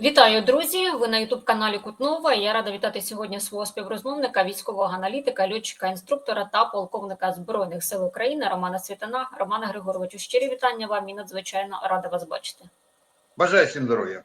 Вітаю, друзі! Ви на Ютуб каналі Кутнова. Я рада вітати сьогодні свого співрозмовника, військового аналітика, льотчика, інструктора та полковника збройних сил України Романа Світана. Романа Григоровичу, щирі вітання вам і надзвичайно рада вас бачити. Бажаю всім здоров'я.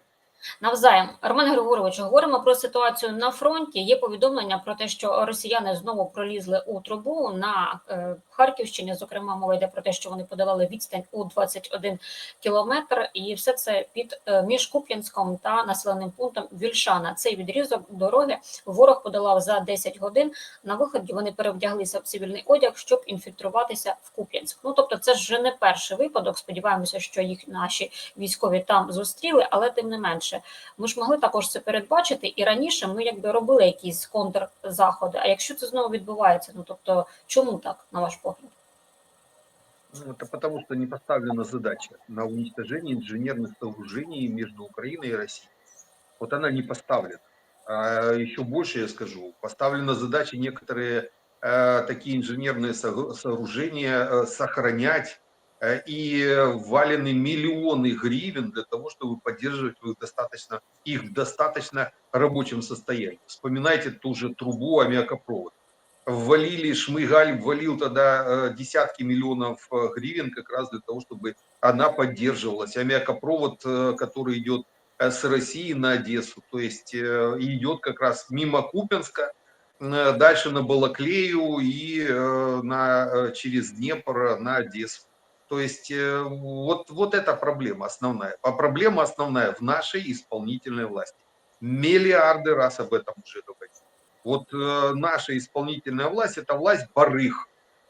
Навзаєм, Роман Григорович, говоримо про ситуацію на фронті. Є повідомлення про те, що росіяни знову пролізли у трубу на е, Харківщині. Зокрема, мова йде про те, що вони подавали відстань у 21 кілометр, і все це під е, між Куп'янськом та населеним пунктом Вільшана. Цей відрізок дороги ворог подолав за 10 годин. На виході вони перевдяглися в цивільний одяг, щоб інфільтруватися в Куп'янськ. Ну тобто, це вже не перший випадок. Сподіваємося, що їх наші військові там зустріли, але тим не менше, ми ж могли також це передбачити. І раніше ми якби робили якісь контрзаходи. А якщо це знову відбувається, ну тобто, чому так на ваш погляд? Ну, Это потому, что не поставлена задача на уничтожение инженерных сооружений между Украиной и Россией. Вот она не поставлена. А еще больше я скажу, поставлена задача некоторые э, такие инженерные со- сооружения э, сохранять э, и валены миллионы гривен для того, чтобы поддерживать их достаточно, их в достаточно рабочем состоянии. Вспоминайте ту же трубу аммиакопровод. Ввалили, Шмыгаль ввалил тогда э, десятки миллионов э, гривен как раз для того, чтобы она поддерживалась. Аммиакопровод, э, который идет с России на Одессу, то есть идет как раз мимо Купенска, дальше на Балаклею и на, через Днепр на Одессу. То есть вот, вот эта проблема основная. А проблема основная в нашей исполнительной власти. Миллиарды раз об этом уже говорили. Вот э, наша исполнительная власть это власть барых,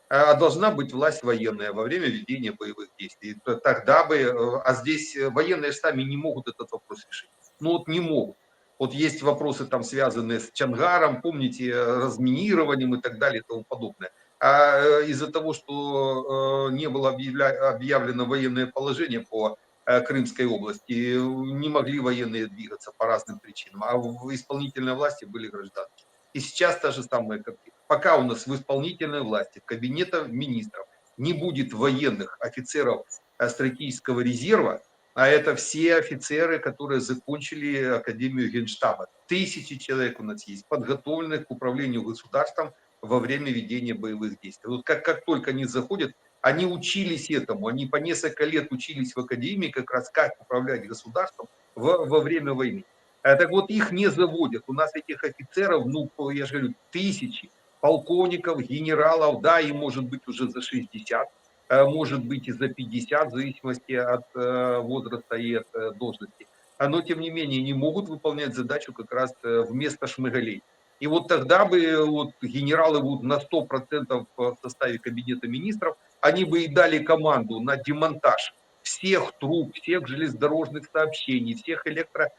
а должна быть власть военная во время ведения боевых действий. Тогда бы, э, а здесь э, военные сами не могут этот вопрос решить. Ну вот не могут. Вот есть вопросы там связанные с Чангаром, помните, разминированием и так далее и тому подобное. А из-за того, что не было объявлено военное положение по Крымской области, не могли военные двигаться по разным причинам, а в исполнительной власти были гражданские. И сейчас та же самая картина. Пока у нас в исполнительной власти, в кабинета министров не будет военных офицеров стратегического резерва, а это все офицеры, которые закончили Академию Генштаба. Тысячи человек у нас есть, подготовленных к управлению государством во время ведения боевых действий. Вот как, как только они заходят, они учились этому, они по несколько лет учились в Академии как раз как управлять государством во, во время войны. Так вот, их не заводят. У нас этих офицеров, ну, я же говорю, тысячи полковников, генералов, да, им может быть уже за 60, э, может быть и за 50, в зависимости от э, возраста и от э, должности. А, Но, тем не менее, не могут выполнять задачу как раз вместо шмыгалей. И вот тогда бы вот, генералы будут на 100% в составе кабинета министров, они бы и дали команду на демонтаж всех труб, всех железнодорожных сообщений, всех электро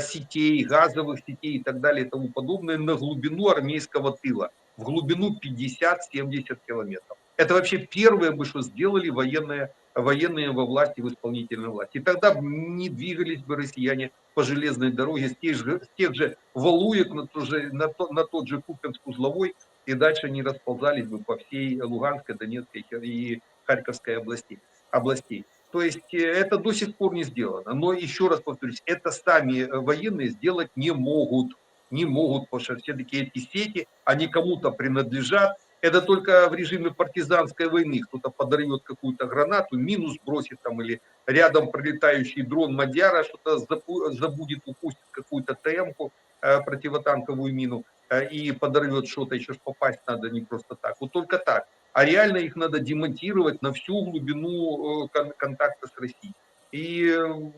сетей, газовых сетей и так далее и тому подобное на глубину армейского тыла, в глубину 50-70 километров. Это вообще первое бы, что сделали военные, военные во власти, в исполнительной власти. И тогда не двигались бы россияне по железной дороге с тех же, с тех же Валуек на, тот же, на, то- на тот же Купенск-Узловой и дальше не расползались бы по всей Луганской, Донецкой и Харьковской области, областей. То есть э, это до сих пор не сделано. Но еще раз повторюсь, это сами э, военные сделать не могут. Не могут, потому что все-таки эти сети, они кому-то принадлежат. Это только в режиме партизанской войны. Кто-то подорвет какую-то гранату, минус бросит там, или рядом пролетающий дрон Мадяра что-то забудет, упустит какую-то ТМ-ку, противотанковую мину, э, и подорвет что-то, еще ж попасть надо не просто так. Вот только так а реально их надо демонтировать на всю глубину э, кон- контакта с Россией. И э,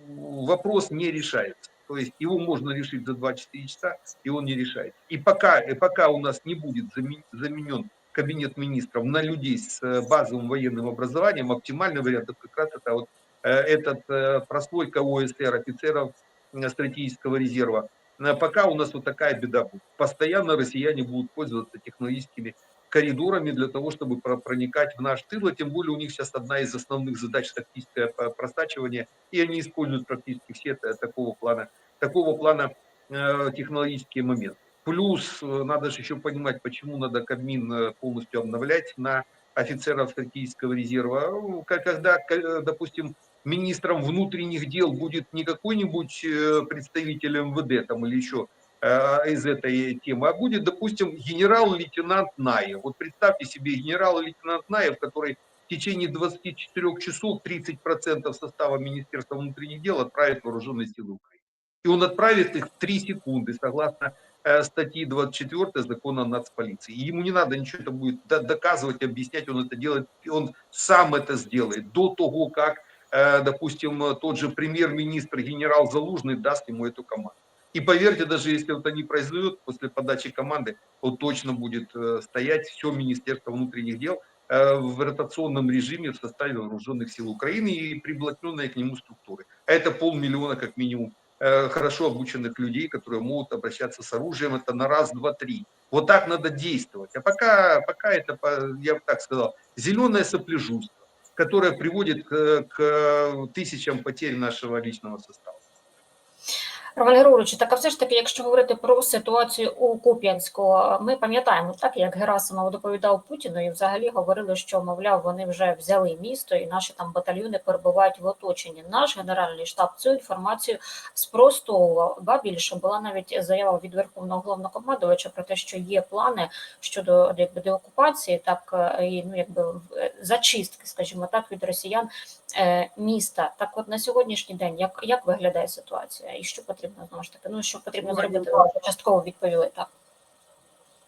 вопрос не решается. То есть его можно решить за 24 часа, и он не решается. И пока, и пока у нас не будет замен- заменен кабинет министров на людей с э, базовым военным образованием, оптимальный вариант это как раз это вот э, этот э, прослойка ОСР, офицеров э, стратегического резерва. Э, Пока у нас вот такая беда. Постоянно россияне будут пользоваться технологическими коридорами для того, чтобы про- проникать в наш тыл, а тем более у них сейчас одна из основных задач тактическое простачивание, и они используют практически все та- такого плана, такого плана э, технологические моменты. Плюс э, надо же еще понимать, почему надо Кабмин полностью обновлять на офицеров стратегического резерва. Когда, допустим, министром внутренних дел будет не какой-нибудь э, представитель МВД там или еще э, из этой темы, а будет, допустим, генерал-лейтенант Наев. Вот представьте себе генерал-лейтенант Наев, который в течение 24 часов 30% состава Министерства внутренних дел отправит вооруженные силы Украины. И он отправит их в 3 секунды, согласно э, статьи 24 закона о нацполиции. И ему не надо ничего это будет до- доказывать, объяснять, он это делает, он сам это сделает до того, как, допустим, э, тот же премьер-министр генерал Залужный даст ему эту команду. И поверьте, даже если это не произойдет, после подачи команды, он точно будет э, стоять все Министерство внутренних дел э, в ротационном режиме в составе вооруженных сил Украины и приблотненные к нему структуры. Это полмиллиона как минимум э, хорошо обученных людей, которые могут обращаться с оружием, это на раз, два, три. Вот так надо действовать. А пока, пока это, я бы так сказал, зеленое сопляжуство, которое приводит к, к тысячам потерь нашего личного состава. Роман Григорович, так а все ж таки, якщо говорити про ситуацію у Куп'янську, ми пам'ятаємо так, як Герасимов доповідав Путіну, і взагалі говорили, що мовляв, вони вже взяли місто, і наші там батальйони перебувають в оточенні. Наш генеральний штаб цю інформацію спростовував. Ба більше була навіть заява від верховного головнокомандувача про те, що є плани щодо якби деокупації, так е, і ну якби е, зачистки, скажімо так, від росіян е, міста. Так, от на сьогоднішній день, як, як виглядає ситуація, і що потрібно знову ж таки? Ну що потрібно Ну, зробити? вони- Ви частково відповіли так.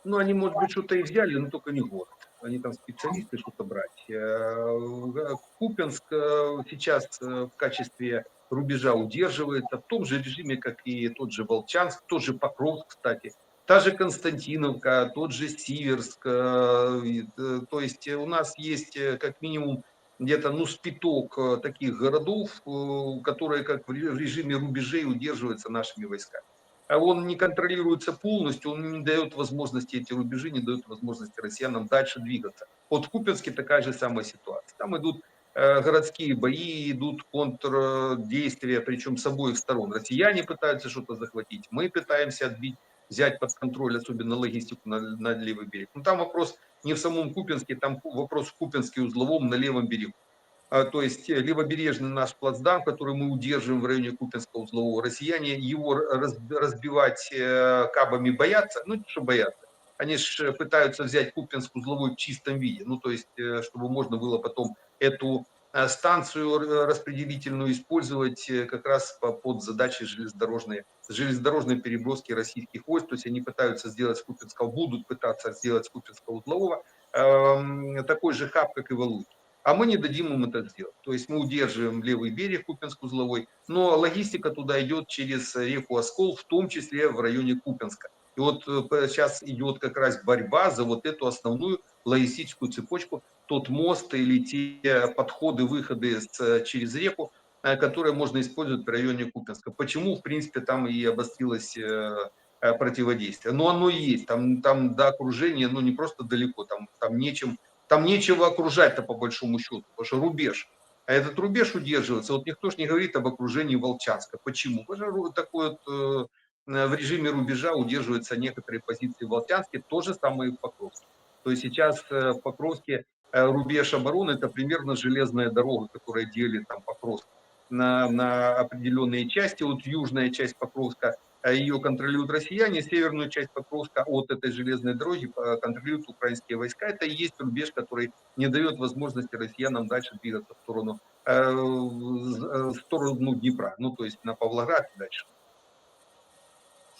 Ну, они, может быть, что-то и взяли, но только не город. Они там специалисты что-то брать. Э, Купенск э, сейчас э, в качестве рубежа удерживается в том же режиме, как и тот же Волчанск, тот же Покровск, кстати, та же Константиновка, тот же Сиверск. э, и, э, То есть у нас есть э, как минимум где-то ну спиток э, таких городов, э, которые как в ре- в режиме рубежей удерживаются нашими войсками а он не контролируется полностью, он не дает возможности, эти рубежи не дают возможности россиянам дальше двигаться. Вот в Купинске такая же самая ситуация. Там идут э, городские бои, идут контрдействия, причем с обоих сторон. Россияне пытаются что-то захватить, мы пытаемся отбить, взять под контроль, особенно логистику на, на левый берег. Но там вопрос не в самом Купинске, там вопрос в Купинске узловом на левом берегу. А, то есть э, левобережный наш плацдарм, который мы удерживаем в районе Купинского узлового, россияне его раз- разбивать э, кабами боятся, ну что боятся, они же пытаются взять Купинск узловой в чистом виде, ну то есть э, чтобы можно было потом эту э, станцию э, распределительную использовать э, как раз по- под задачи железнодорожной, железнодорожной переброски российских войск, то есть они пытаются сделать с будут пытаться сделать с Купинского узлового эм, такой же хаб, как и Валуйки а мы не дадим им это сделать. То есть мы удерживаем левый берег Купинск-Узловой, но логистика туда идет через реку Оскол, в том числе в районе Купинска. И вот э, сейчас идет как раз борьба за вот эту основную логистическую цепочку, тот мост или те подходы, выходы э, через реку, э, которые можно использовать в районе Купинска. Почему, в принципе, там и обострилось э, э, противодействие. Но оно и есть. Там, там до окружения, ну не просто далеко, там, там нечем там нечего окружать-то по большому счету, потому что рубеж. А этот рубеж удерживается. Вот никто же не говорит об окружении Волчанска. Почему? Потому что такой вот э, э, в режиме рубежа удерживаются некоторые позиции в Волчанске, то же самое и в Покровске. То есть сейчас э, в Покровске э, рубеж обороны это примерно железная дорога, которая делит там Покровск на, на определенные части. Вот южная часть Покровска э, ее контролируют россияне, северную часть Покровска от этой железной дороги э, контролируют украинские войска. Это и есть рубеж, который не дает возможности россиянам дальше двигаться в сторону, э, в э, сторону Днепра, ну то есть на Павлоград дальше.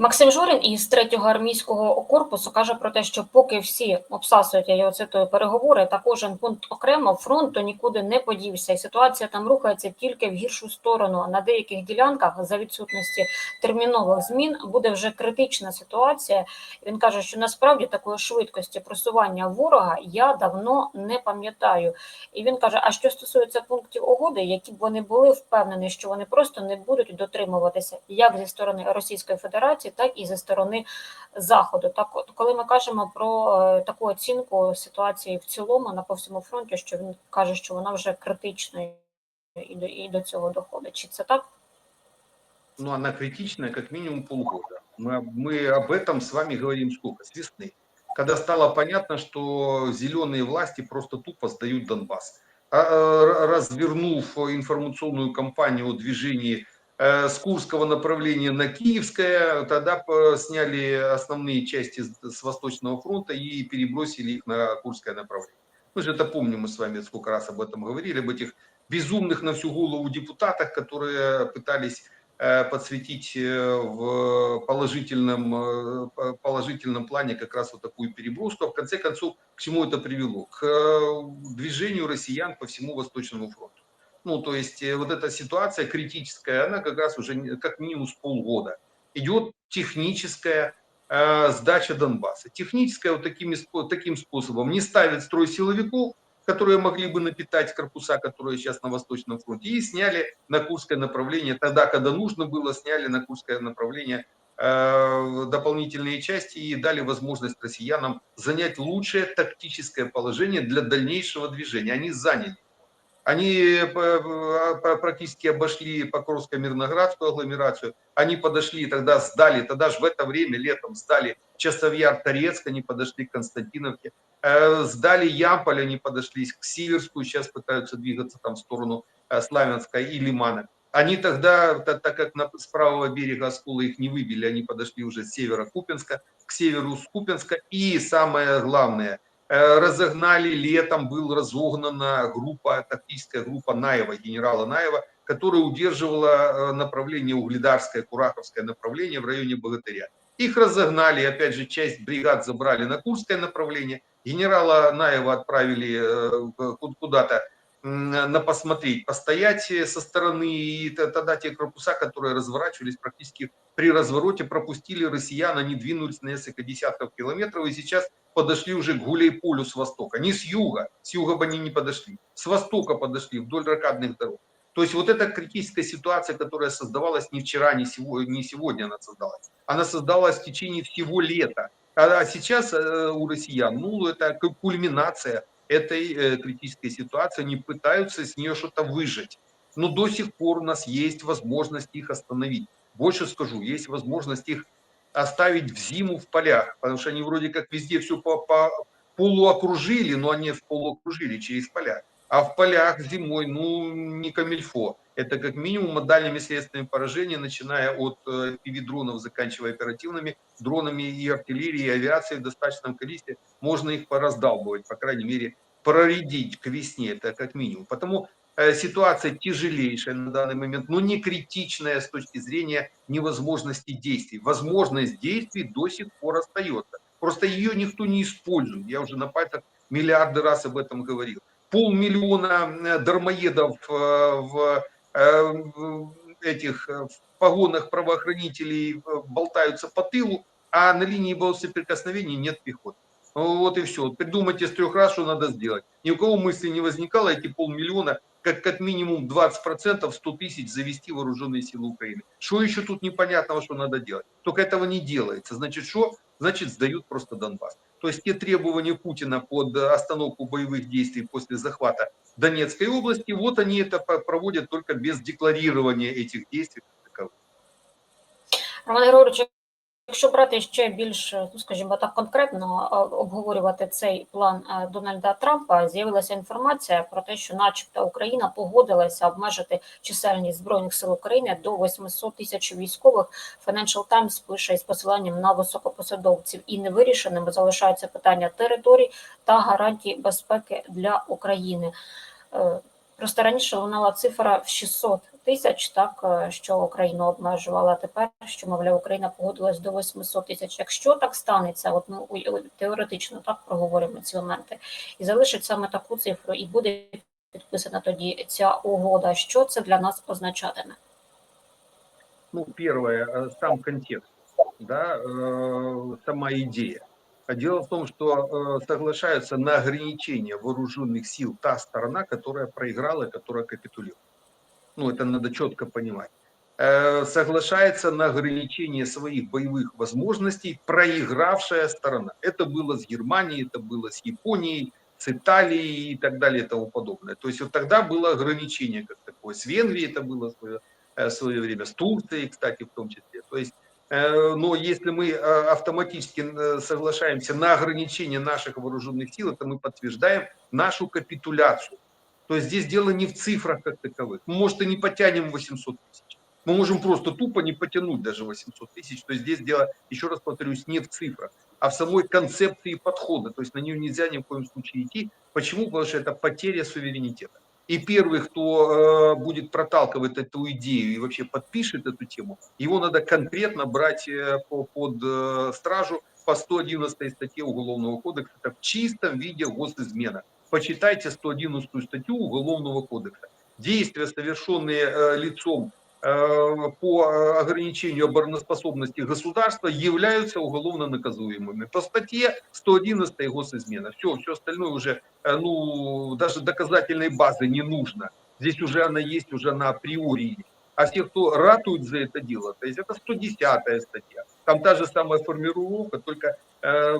Максим Жорин із 3-го армійського корпусу каже про те, що поки всі обсасують я його цитую переговори, та кожен пункт окремо фронту нікуди не подівся, і ситуація там рухається тільки в гіршу сторону. На деяких ділянках за відсутності термінових змін буде вже критична ситуація. Він каже, що насправді такої швидкості просування ворога я давно не пам'ятаю. І він каже: а що стосується пунктів угоди, які б вони були впевнені, що вони просто не будуть дотримуватися як зі сторони Російської Федерації, так і зі сторони Заходу. Так, от коли ми кажемо про е, таку оцінку ситуації в цілому на по всьому фронті, що він каже, що вона вже критичною і до і до цього доходить. Чи це так? Ну она критичная как минимум полгода. Мы, мы об этом с вами говорим сколько? С весны. Когда стало понятно, что зеленые власти просто тупо сдают Донбасс. а, э, развернув информационную кампанию о движении э, с Курского направления на Киевское, тогда по- сняли основные части с Восточного фронта и перебросили их на Курское направление. Мы же это помним, мы с вами сколько раз об этом говорили, об этих безумных на всю голову депутатах, которые пытались э, подсветить э, в положительном, э, по- положительном плане как раз вот такую переброску. А в конце концов, к чему это привело? К э, движению россиян по всему Восточному фронту. Ну, то есть э, вот эта ситуация критическая, она как раз уже как минимум полгода. Идет техническая э, сдача Донбасса. Техническая вот такими, спо- таким способом не ставят строй силовиков, которые могли бы напитать корпуса, которые сейчас на Восточном фронте, и сняли на Курское направление, тогда, когда нужно было, сняли на Курское направление э, дополнительные части и дали возможность россиянам занять лучшее тактическое положение для дальнейшего движения. Они заняли. Они э, по- практически обошли Покровско-Мирноградскую агломерацию. Они подошли, тогда сдали, тогда же в это время летом сдали Часовьяр, Торецк, они подошли к Константиновке. Э, Сдали Ямполь, они подошли к Сиверскую, сейчас пытаются двигаться там в сторону э, Славянска и Лимана. Они тогда, та- так как с правого берега Оскола их не выбили, они подошли уже с севера Купинска, к северу с Купинска. И самое главное, э, разогнали летом, был разогнана группа, тактическая группа Наева, генерала Наева, которая удерживала э, направление Угледарское, Кураховское направление в районе Богатыря. Их разогнали, опять же, часть бригад забрали на Курское направление. Генерала Наева отправили э, ку- куда-то на посмотреть, постоять э, со стороны, и тогда те корпуса, которые разворачивались практически при развороте, пропустили россиян, они двинулись на несколько десятков километров, и сейчас подошли уже к Гуляйполю с востока, не с юга, с юга бы они не подошли, с востока подошли вдоль ракадных дорог. То есть вот эта критическая ситуация, которая создавалась не вчера, не сегодня, не сегодня она создалась, она создалась в течение всего лета. А сейчас э, у россиян, ну, это кульминация этой э, критической ситуации, они пытаются с нее что-то выжать. Но до сих пор у нас есть возможность их остановить. Больше скажу, есть возможность их оставить в зиму в полях, потому что они вроде как везде все по, по полуокружили, но они в полуокружили через поля. А в полях зимой, ну, не камильфо. Это как минимум дальними средствами поражения, начиная от э, дронов, заканчивая оперативными дронами и артиллерией, и авиацией в достаточном количестве. Можно их пораздалбывать, по крайней мере, проредить к весне, это как минимум. Потому э, ситуация тяжелейшая на данный момент, но не критичная с точки зрения невозможности действий. Возможность действий до сих пор остается. Просто ее никто не использует. Я уже на пальцах миллиарды раз об этом говорил. Полмиллиона э, дармоедов в этих э, в погонах правоохранителей э, болтаются по тылу, а на линии соприкосновения нет пехоты. Вот и все. Придумайте с трех раз, что надо сделать. Ни у кого мысли не возникало эти полмиллиона, как, как минимум 20%, 100 тысяч завести вооруженные силы Украины. Что еще тут непонятного, что надо делать? Только этого не делается. Значит, что? Значит, сдают просто Донбасс. То есть те требования Путина под остановку боевых действий после захвата Донецкой области, вот они это проводят только без декларирования этих действий. Роман Григорович, якщо брати ще більш, ну скажімо так, конкретно обговорювати цей план Дональда Трампа, з'явилася інформація про те, що, начебто, Україна погодилася обмежити чисельність збройних сил України до 800 тисяч військових. Financial Times пише із посиланням на високопосадовців, і невирішеними залишаються питання територій та гарантій безпеки для України. Е, Просто раніше лунала цифра в 600 тисяч, так е, що Україну обмежувала. а Тепер що мовляв, Україна погодилась до 800 тисяч. Якщо так станеться, от ми у- теоретично так проговоримо ці моменти, і залишить саме таку цифру, і буде підписана тоді ця угода. Що це для нас означатиме? Ну, первое, э, сам контекст, да, э, сама идея. А Дело в том, что э, соглашаются на ограничение вооруженных сил та сторона, которая проиграла, которая капитулировала. Ну, это надо четко понимать. Э, Соглашается на ограничение своих боевых возможностей проигравшая сторона. Это было с Германией, это было с Японией, с Италией и так далее и тому подобное. То есть вот тогда было ограничение как такое. С Венгрией это было в свое, э, свое время, с Турцией, кстати, в том числе. То есть Э, Но если мы э, автоматически соглашаемся на ограничение наших вооруженных сил, это мы подтверждаем нашу капитуляцию. То есть здесь дело не в цифрах как таковых. Мы, может, и не потянем 800 тысяч. Мы можем просто тупо не потянуть даже 800 тысяч. То есть здесь дело, еще раз повторюсь, не в цифрах, а в самой концепции подхода. То есть на нее нельзя ни в коем случае идти. Почему? Потому что это потеря суверенитета. И первый, кто э, будет проталкивать эту идею и вообще подпишет эту тему, его надо конкретно брать э, по, под э, стражу по 111 статье Уголовного кодекса. Это в чистом виде госизмена. Почитайте 111 статью Уголовного кодекса. Действия, совершенные э, лицом э, по ограничению обороноспособности государства, являются уголовно наказуемыми. По статье 111 госизмена. Все, все остальное уже, э, ну, даже доказательной базы не нужно. Здесь уже она есть, уже она априори есть. А все, кто ратует за это дело, то есть это 110 статья. Там та же самая формировка, только э,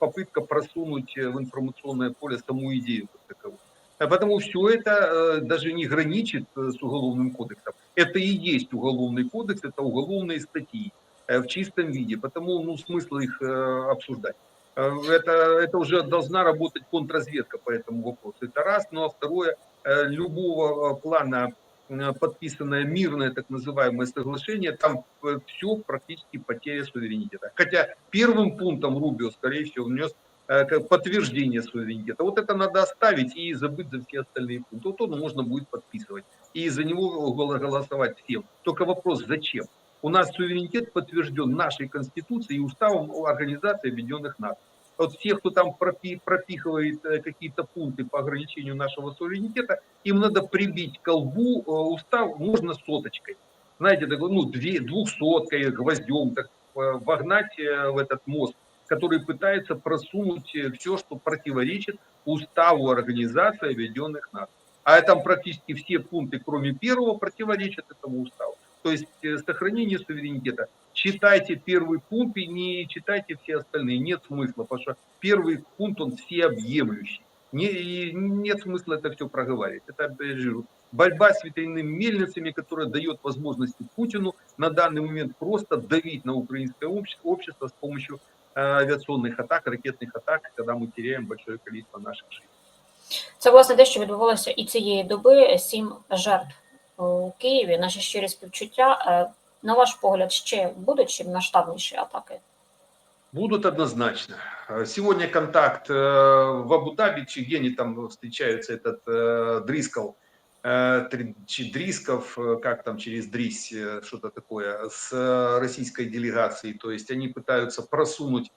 попытка просунуть в информационное поле саму идею как таковую. А Потому все это э, даже не граничит э, с уголовным кодексом. Это и есть уголовный кодекс, это уголовные статьи в чистом виде. Потому ну, смысла их обсуждать. Это, это уже должна работать контрразведка по этому вопросу. Это раз. Ну а второе, любого плана подписанное мирное так называемое соглашение, там все практически потеря суверенитета. Хотя первым пунктом Рубио, скорее всего, внес э, подтверждение суверенитета. Вот это надо оставить и забыть за все остальные пункты. Вот он можно будет подписывать. И за него гол- голосовать всем. Только вопрос, зачем? У нас суверенитет подтвержден нашей Конституцией и Уставом Организации Объединенных Наций. Вот все, кто там пропи- пропихивает э, какие-то пункты по ограничению нашего суверенитета, им надо прибить колбу э, устав, можно соточкой. Знаете, такой, ну, две, двухсоткой, гвоздем, так э, вогнать в этот мост, который пытается просунуть все, что противоречит уставу Организации Объединенных Наций. А там практически все пункты, кроме первого, противоречат этому уставу. То есть сохранение суверенитета Читайте первый пункт и не читайте все остальные. Нет смысла, потому что первый пункт, он всеобъемлющий. Не, и нет смысла это все проговаривать. Это, опять же, борьба с ветряными мельницами, которая дает возможности Путину на данный момент просто давить на украинское общество, общество с помощью э, авиационных атак, ракетных атак, когда мы теряем большое количество наших жизней. Це власне те, що відбувалося і цієї доби. Сім жертв у Києві. Наші щирі співчуття. На ваш погляд, ще будуть ще масштабніші атаки? Будут однозначно. Сегодня контакт э, в Абу-Даби, где они там встречаются, этот э, Дрискал, э, Дрисков, как там через Дрись, что-то такое, с российской делегацией. То есть они пытаются просунуть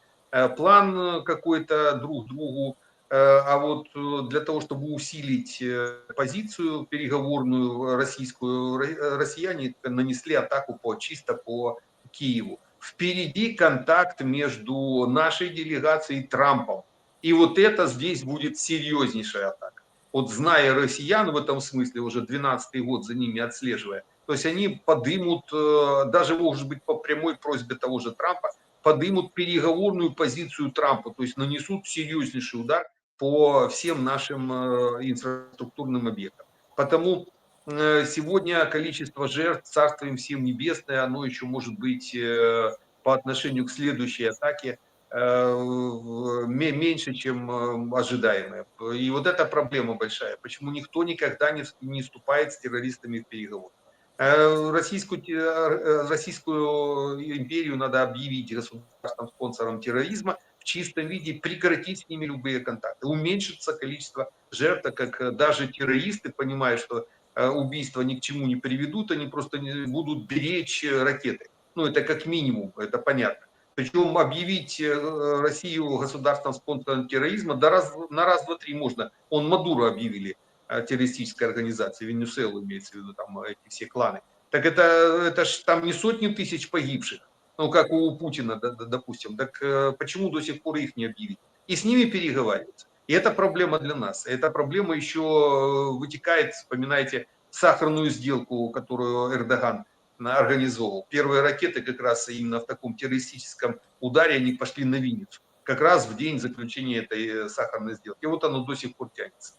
план какой-то друг другу, а вот э, для того, чтобы усилить э, позицию переговорную российскую, ро- э, россияне нанесли атаку по, чисто по Киеву впереди контакт между нашей делегацией и Трампом. И вот это здесь будет серьезнейшая атака. Вот зная россиян в этом смысле, уже 12 год за ними отслеживая, то есть они подымут, э, даже может быть по прямой просьбе того же Трампа, подымут переговорную позицию Трампа, то есть нанесут серьезнейший удар по всем нашим э, инфраструктурным объектам. Потому э, сегодня количество жертв, царство всем небесное, оно еще может быть э, по отношению к следующей атаке меньше, чем ожидаемое. И вот эта проблема большая. Почему никто никогда не, вс- не вступает с террористами в переговоры? Российскую, Российскую империю надо объявить государственным спонсором терроризма чистом виде, прекратить с ними любые контакты. Уменьшится количество жертв, как э, даже террористы понимают, что э, убийства ни к чему не приведут, они просто будут беречь э, ракеты. Ну, это как минимум, это понятно. Причем объявить Россию государственным спонсором терроризма да раз, на раз, два, три можно. Он Мадуро объявили террористической организацией, Венесуэлу имеется в виду, там эти все кланы. Так это, это ж там не сотни тысяч погибших, ну, как у Путина, допустим. Так э, почему до сих пор их не объявить? И с ними переговариваться. И это проблема для нас. Эта проблема еще э, вытекает, вспоминайте, сахарную сделку, которую Эрдоган организовал. Первые ракеты как раз именно в таком террористическом ударе они пошли на Винницу. Как раз в день заключения этой э, сахарной сделки. И вот оно до сих пор тянется.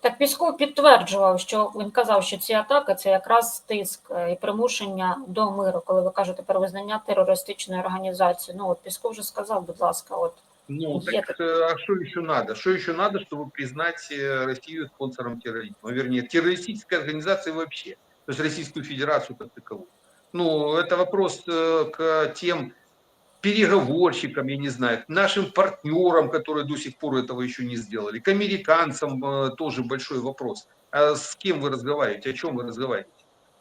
Так Пісков підтверджував, що він казав, що ці атаки це якраз тиск е, і примушення до миру, коли ви кажете про визнання терористичної організації. Ну от Пісков вже сказав, будь ласка, от Ну, Я так э, а что еще надо? Что еще надо, чтобы признать э, Россию спонсором терроризма? Вернее, террористической организации вообще. То есть Российскую Федерацию как таковую. Ну, это вопрос э, к тем переговорщикам, я не знаю, к нашим партнерам, которые до сих пор этого еще не сделали, к американцам э, тоже большой вопрос. А с кем вы разговариваете, о чем вы разговариваете?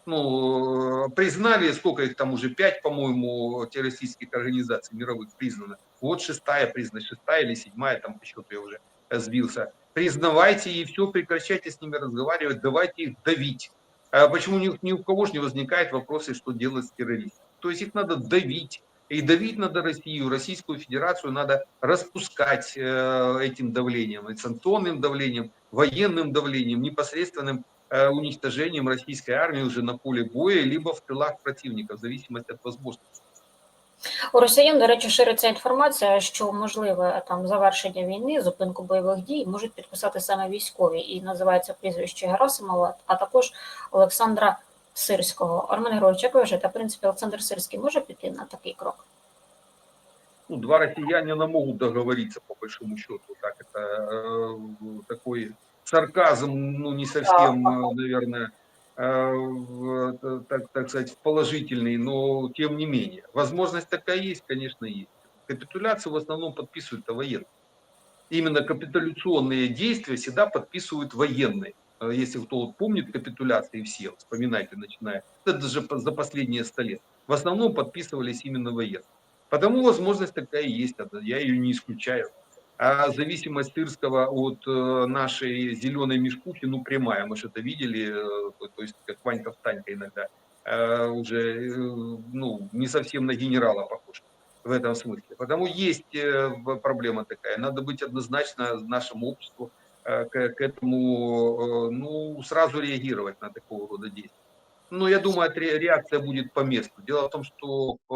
Ну, э, признали, сколько их там уже, пять, по-моему, террористических организаций мировых признано. Вот шестая признана, шестая или седьмая, там по счету я уже сбился. Признавайте и все, прекращайте с ними разговаривать, давайте их давить. А почему ни, ни у кого же не возникает вопроса, что делать с террористами? То есть их надо давить. И давить надо Россию, Российскую Федерацию надо распускать э, этим давлением, и санкционным давлением, военным давлением, непосредственным э, уничтожением российской армии уже на поле боя, либо в тылах противника, в зависимости от возможностей. У росіян, до речі, шириться інформація, що можливе там завершення війни, зупинку бойових дій можуть підписати саме військові, і називається прізвище Герасимова, а також Олександра Сирського. Армен Григорович, як ви вважаєте, в принципі, Олександр Сирський може піти на такий крок? Ну, два россиянина могут договориться, по большому счету. Так, это э, такой сарказм, ну, не совсем, э, наверное, э, в- так, так сказать, положительный, но тем не менее. Возможность такая есть, конечно, есть. Капитуляцию в основном подписывают военные. Именно капитуляционные действия всегда подписывают военные. Э, Если кто вот помнит капитуляции все, вспоминайте, начиная, это даже за последние сто лет. В основном подписывались именно военные. Потому возможность такая есть, я ее не исключаю. А зависимость Тырского от э, нашей зеленой мешкухи, ну, прямая, мы же это видели, э, то, есть как Ванька Встанька иногда, уже, ну, не совсем на генерала похож в этом смысле. Потому есть проблема такая, надо быть однозначно нашему обществу к, к этому, э, ну, сразу реагировать на такого рода действия. Но я думаю, реакция будет по месту. Дело в том, что э,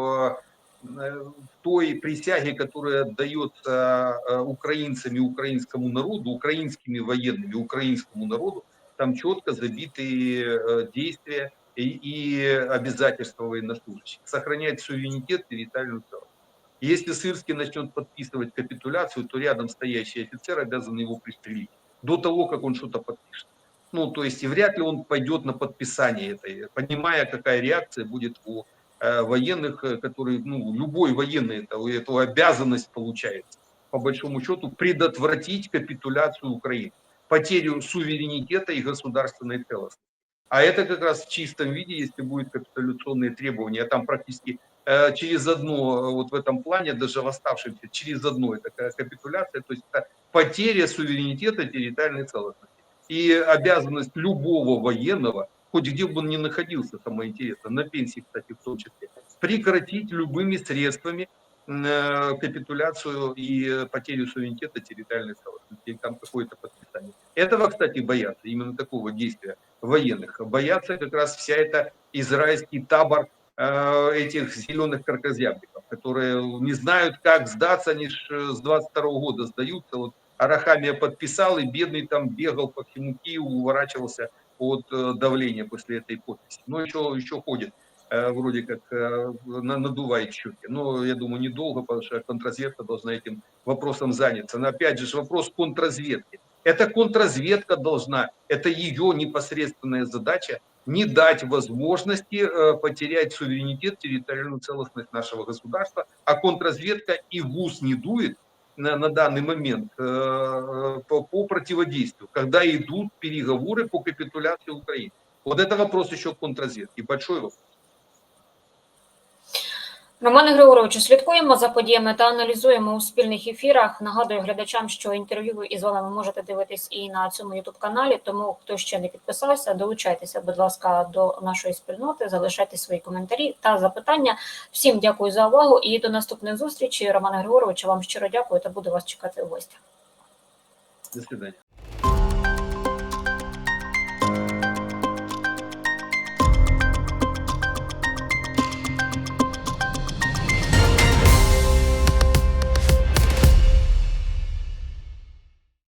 в той присяге, которая дается э, украинцами, украинскому народу, украинскими военными, украинскому народу, там четко забиты э, действия и, и обязательства военнослужащих. Сохранять суверенитет, территориальную целостность. Если Сырский начнет подписывать капитуляцию, то рядом стоящий офицер обязан его пристрелить до того, как он что-то подпишет. Ну, то есть и вряд ли он пойдет на подписание этой, понимая, какая реакция будет у э, военных, э, которые, ну, любой военный это, эту обязанность получается, по большому счету, предотвратить капитуляцию Украины, потерю суверенитета и государственной целостности. А это как раз в чистом виде, если будут капитуляционные требования, там практически через одно, э, вот в этом плане, даже в через одно, это ка- капитуляция, то есть это потеря суверенитета территориальной целостности. И обязанность любого военного, хоть где бы он ни находился, самое интересное, на пенсии, кстати, в том числе, прекратить любыми средствами э, капитуляцию и э, потерю суверенитета территориальной целостности, там какое-то подписание. Этого, кстати, боятся, именно такого действия военных. Боятся как раз вся эта израильский табор э, этих зеленых кракозябриков, которые не знают, как сдаться, они э, с 22 года сдаются. Вот Арахамия подписал, и бедный там бегал по всему Киеву, уворачивался от э, давления после этой подписи. Но еще, еще ходит, э, вроде как э, на- надувает щеки. Но я думаю, недолго, потому что контрразведка должна этим вопросом заняться. Но опять же, вопрос контрразведки. Это контрразведка должна, это ее непосредственная задача не дать возможности э, потерять суверенитет, территориальную целостность нашего государства, а контрразведка и в ус не дует на, на данный момент э, по, по противодействию, когда идут переговоры по капитуляции Украины. Вот это вопрос еще контрразведки, большой вопрос. Романе Григоровичу, слідкуємо за подіями та аналізуємо у спільних ефірах. Нагадую глядачам, що інтерв'ю ви із вами можете дивитись і на цьому ютуб каналі. Тому хто ще не підписався, долучайтеся, будь ласка, до нашої спільноти, залишайте свої коментарі та запитання. Всім дякую за увагу і до наступних зустрічей. Романе Григоровичу, вам щиро дякую та буду вас чекати у гостях. До свидания.